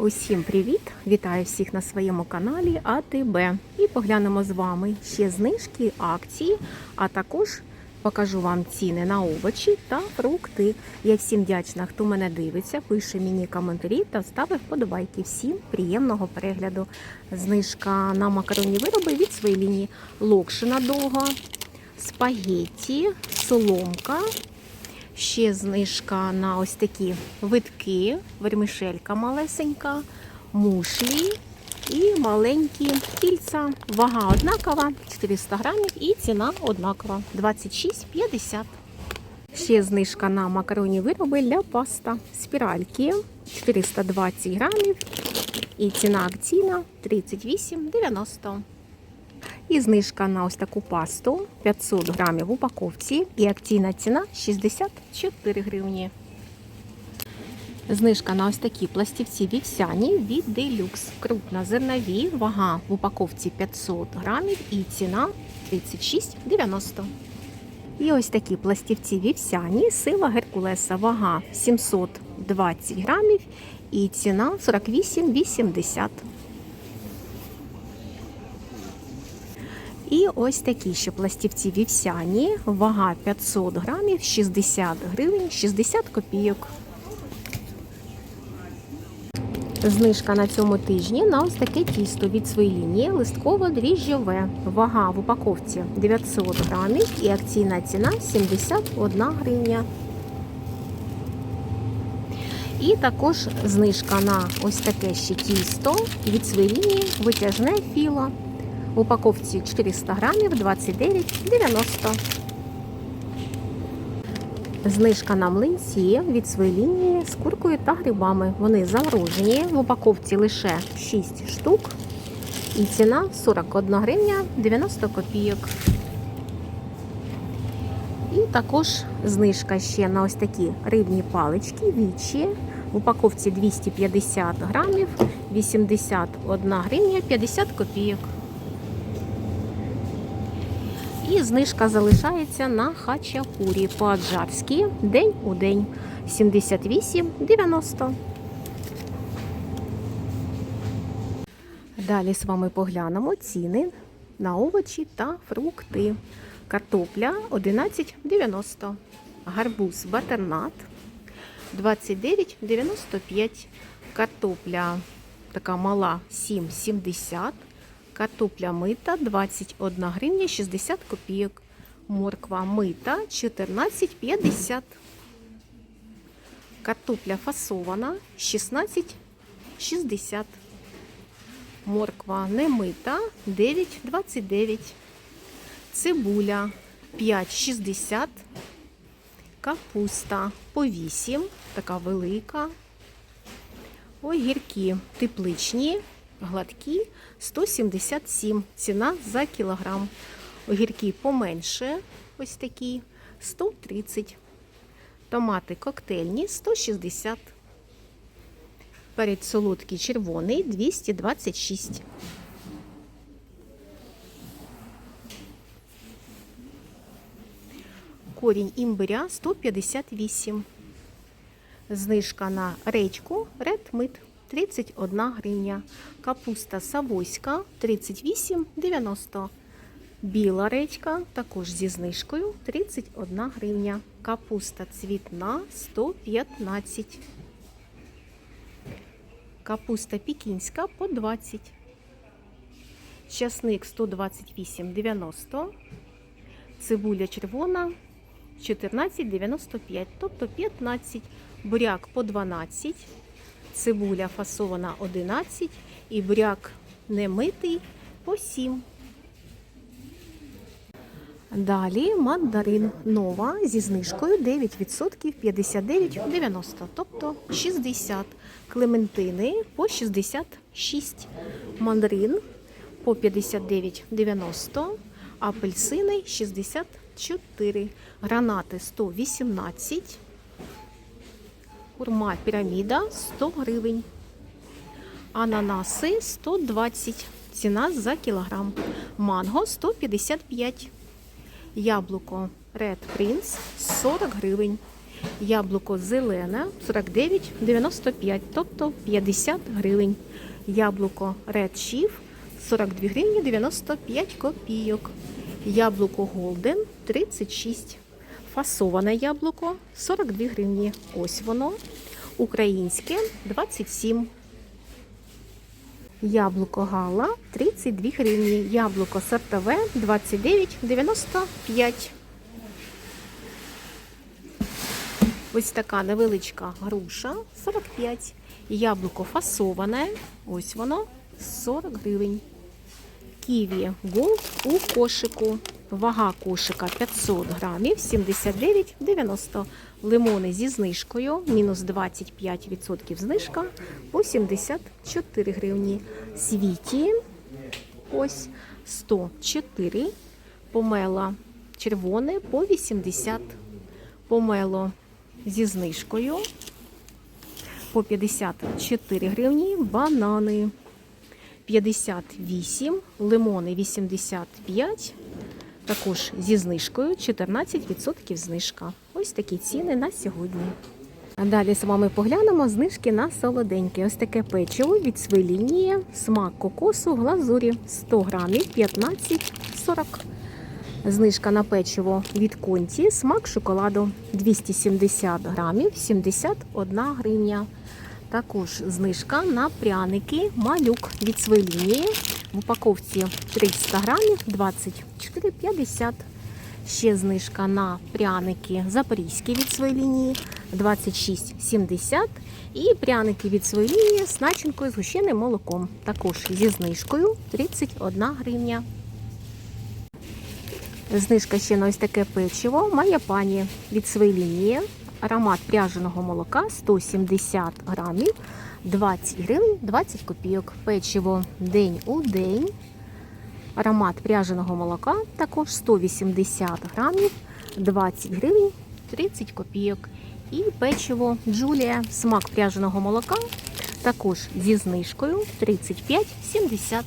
Усім привіт! Вітаю всіх на своєму каналі АТБ. І поглянемо з вами ще знижки, акції, а також покажу вам ціни на овочі та фрукти. Я всім вдячна, хто мене дивиться, пише мені коментарі та ставить вподобайки. Всім приємного перегляду. Знижка на макаронні вироби від своєї лінії локшина довга, спагетті, соломка. Ще знижка на ось такі витки, вермишелька малесенька, мушлі і маленькі кільця. Вага однакова, 400 грамів і ціна однакова 26,50. Ще знижка на макаронні вироби для паста. Спіральки 420 грамів і ціна акційна 38,90. І знижка на ось таку пасту 500 грамів в упаковці. І акційна ціна 64 гривні. Знижка на ось такі пластівці вівсяні від Deluxe. Крупна зернові, вага в упаковці 500 грамів і ціна 36,90. І ось такі пластівці вівсяні, сила Геркулеса, вага 720 грамів і ціна 48,80. І ось такі ще пластівці вівсяні, вага 500 грамів, 60 гривень, 60 копійок. Знижка на цьому тижні на ось таке тісто від своєї лінії листково-дріжджове. Вага в упаковці 900 грамів і акційна ціна 71 гривня. І також знижка на ось таке ще тісто від своєї лінії витяжне філо. В упаковці 400 грамів 29,90. Знижка на млинці від своєї лінії з куркою та грибами. Вони заморожені. В упаковці лише 6 штук. І ціна 41 гривня 90 копійок. І також знижка ще на ось такі рибні палички вічі. В упаковці 250 грамів, 81 гривня 50 копійок. І знижка залишається на хачапурі по-аджарськи день у день 78,90. Далі з вами поглянемо ціни на овочі та фрукти. Картопля 11,90. Гарбуз батернат 29,95. Картопля така мала 7,70. Картопля мита 21 гривня 60 копійок. Морква мита 14,50. Картопля фасована 16,60. Морква не мита 9,29. Цибуля 5,60. Капуста по 8, така велика. Огірки тепличні гладкі 177 ціна за кілограм. Огірки поменше, ось такі 130. Томати коктейльні 160. Перець солодкий червоний 226. Корінь імбиря 158. Знижка на речку Red Meat 31 гривня. Капуста савойська 38,90. Біла редька також зі знижкою 31 гривня. Капуста цвітна 115. Капуста пікінська по 20. Часник 128,90. Цибуля червона 14,95, тобто 15. Буряк по 12. Цибуля фасована 11 і буряк немитий по 7. Далі мандарин нова зі знижкою 9% 59,90, тобто 60. Клементини по 66. Мандарин по 59,90, апельсини 64, гранати 118. Курма піраміда 100 гривень. Ананаси 120. Ціна за кілограм. Манго 155. Яблуко Red Prince 40 гривень. Яблуко зелене 49,95, тобто 50 гривень. Яблуко Red Chief 42 гривні 95 копійок. Яблуко Golden 36. Фасоване яблуко 42 гривні. Ось воно. Українське 27. Яблуко Гала 32 гривні. Яблуко сортове 29,95. Ось така невеличка груша 45. Яблуко фасоване. Ось воно 40 гривень. Ківі Голд у кошику. Вага кошика 500 грамів 79,90. Лимони зі знижкою мінус 25% знижка по 74 гривні. Світі ось 104. Помело червоне по 80. Помело зі знижкою по 54 гривні. Банани 58, лимони 85. Також зі знижкою 14% знижка. Ось такі ціни на сьогодні. А далі з вами поглянемо знижки на солоденьке. Ось таке печиво від своєї лінії, смак кокосу, глазурі 100 грамів 15,40. Знижка на печиво від конті, смак шоколаду 270 грамів 71 гривня. Також знижка на пряники малюк від своєї лінії. В упаковці 300 грамів 24,50. Ще знижка на пряники запорізькі від своєї лінії 26,70. І пряники від своєї лінії з начинкою з гущеним молоком. Також зі знижкою 31 гривня. Знижка ще на ось таке печиво. Моя пані від своєї лінії. Аромат пряженого молока 170 грамів, 20 гривень 20 копійок. Печиво день у день. Аромат пряженого молока також 180 грамів, 20 гривень 30 копійок. І печиво Джулія, смак пряженого молока, також зі знижкою 35,70.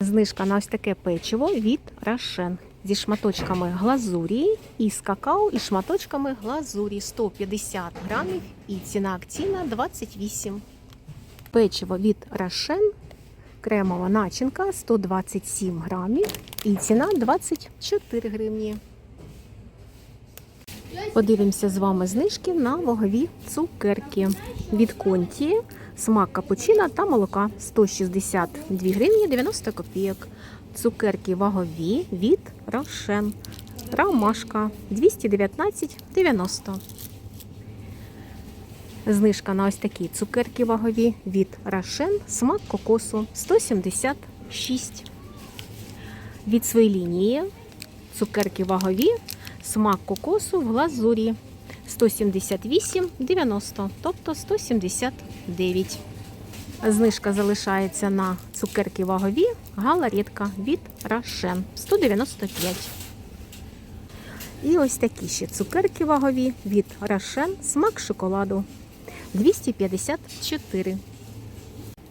Знижка на ось таке печиво від Рошен зі шматочками глазурі із какао і шматочками глазурі 150 грамів і ціна акційна 28. Печиво від Рошен, кремова начинка 127 грамів і ціна 24 гривні. Подивимося з вами знижки на вагові цукерки від конті, смак капучино та молока 162 гривні 90 копійок. Цукерки вагові від Рошен. Ромашка 219,90. Знижка на ось такі цукерки вагові від Рошен. Смак кокосу 176. Від своєї лінії цукерки вагові. Смак кокосу в глазурі 178,90, тобто 179. Знижка залишається на цукерки вагові, галаретка від Рошен 195. І ось такі ще цукерки вагові від Рошен, смак шоколаду 254.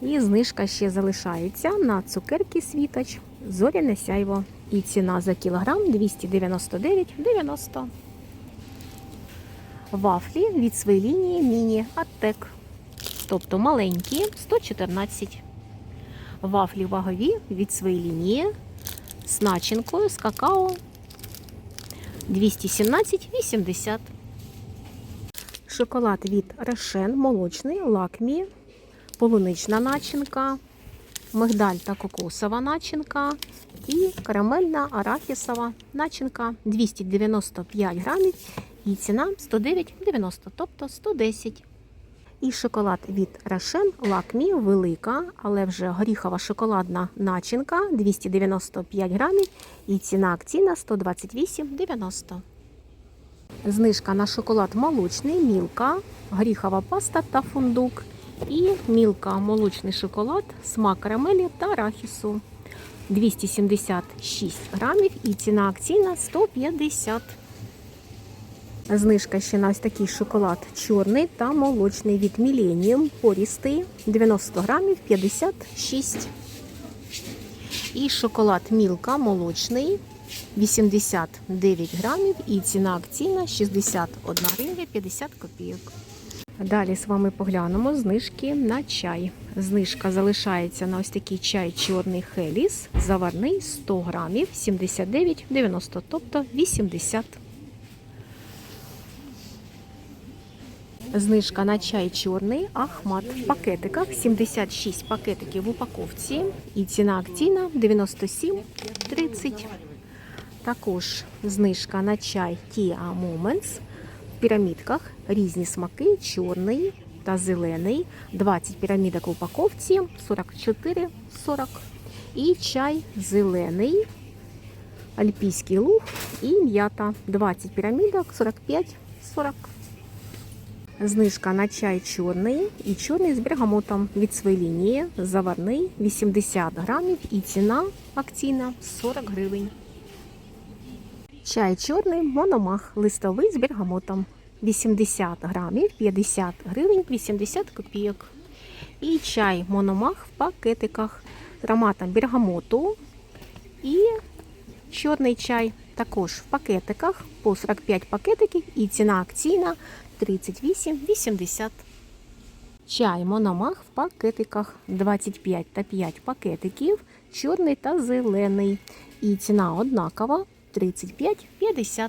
І знижка ще залишається на цукерки світоч зоряне сяйво. І ціна за кілограм 299,90. Вафлі від своєї лінії міні Аттек. Тобто маленькі 114. Вафлі вагові від своєї лінії з начинкою з какао 217,80. Шоколад від Рошен молочний, лакмі, полунична начинка, мигдаль та кокосова начинка і карамельна арахісова начинка 295 грамів і ціна 109,90, тобто 110. І шоколад від Рошен Лакмі велика, але вже горіхова шоколадна начинка 295 грамів і ціна акційна 128,90. Знижка на шоколад молочний, мілка, горіхова паста та фундук. І мілка молочний шоколад, смак карамелі та арахісу. 276 грамів і ціна акційна 150. Знижка ще на ось такий шоколад чорний та молочний від Millennium порістий 90 грамів 56. І шоколад Мілка молочний 89 грамів і ціна акційна 61 гривня 50 копійок. Далі з вами поглянемо знижки на чай. Знижка залишається на ось такий чай чорний Хеліс, заварний 100 грамів 79,90, тобто 80. Знижка на чай чорний Ахмат в пакетиках 76 пакетиків в упаковці і ціна акційна 97,30. Також знижка на чай Tia Moments в пірамідках різні смаки, чорний та зелений. 20 пірамідок в упаковці 44,40. І чай зелений, альпійський луг і м'ята. 20 пірамідок 45,40. Знижка на чай чорний і чорний з бергамотом від своєї лінії. Заварний 80 грамів і ціна акційна 40 гривень. Чай чорний мономах листовий з бергамотом. 80 грамів 50 гривень 80 копійок. І чай мономах в пакетиках з ароматом бергамоту. І чорний чай також в пакетиках по 45 пакетиків і ціна акційна 38,80. Чай мономах в пакетиках 25 та 5 пакетиків, чорний та зелений. І ціна однакова 35,50.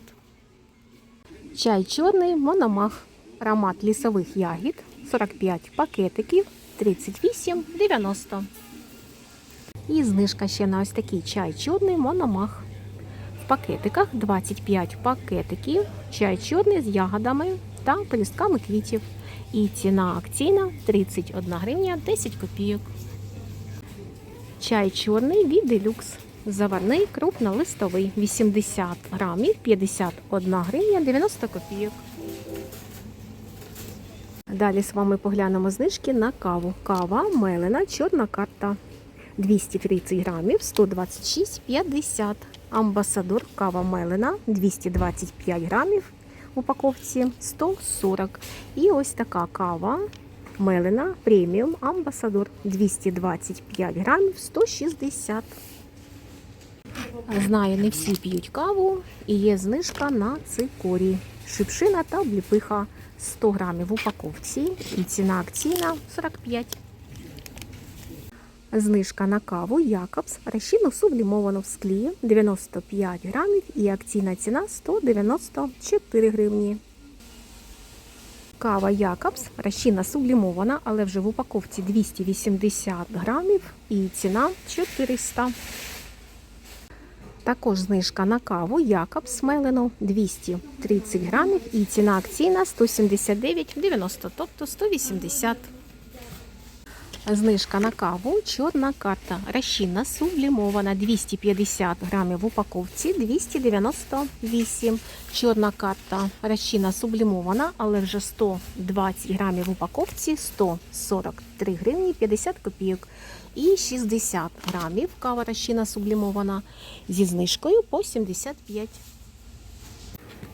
Чай чорний мономах. Аромат лісових ягід 45 пакетиків 38,90. І знижка ще на ось такий чай чорний мономах. Пакетиках 25 пакетиків, чай чорний з ягодами та пелюстками квітів. І ціна акційна 31 гривня 10 копійок. Чай чорний від делюкс. Заварний крупнолистовий 80 грамів 51 гривня 90 копійок. Далі з вами поглянемо знижки на каву. Кава мелена, чорна карта 230 грамів 126,50. Амбасадор кава мелена 225 грамів в упаковці 140. І ось така кава мелена преміум амбасадор 225 грамів 160. Знаю, не всі п'ють каву і є знижка на цикорій. Шипшина та обліпиха 100 грамів в упаковці і ціна акційна 45. Знижка на каву Якобс розчинну сублімовану в склі 95 грамів і акційна ціна 194 гривні. Кава Якобс розчинна сублімована, але вже в упаковці 280 грамів і ціна 400. Також знижка на каву Якобс Мелену 230 грамів і ціна акційна 179,90, тобто 180. Знижка на каву чорна карта. Розчинна сублімована 250 грамів в упаковці 298. Чорна карта розчинна сублімована, але вже 120 грамів в упаковці 143 гривні 50 копійок. І 60 грамів кава розчинна сублімована зі знижкою по 75.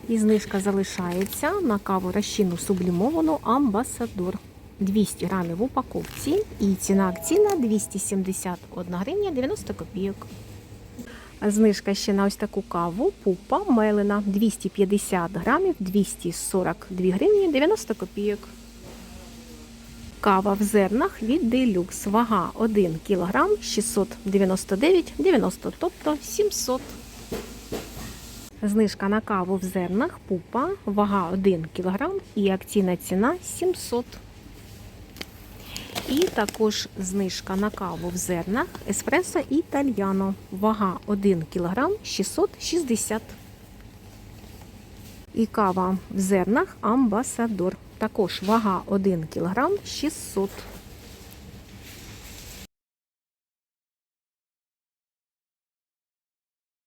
І знижка залишається на каву розчинну сублімовану Амбасадор. 200 грамів в упаковці і ціна акційна 271 гривня 90 копійок. Знижка ще на ось таку каву пупа мелена 250 грамів 242 гривні 90 копійок. Кава в зернах від Deluxe. Вага 1 кг 699,90, тобто 700. Знижка на каву в зернах пупа. Вага 1 кг і акційна ціна 700. І також знижка на каву в зернах Еспресо Італьяно. Вага 1 кг 660. І кава в зернах Амбасадор. Також вага 1 кг 600.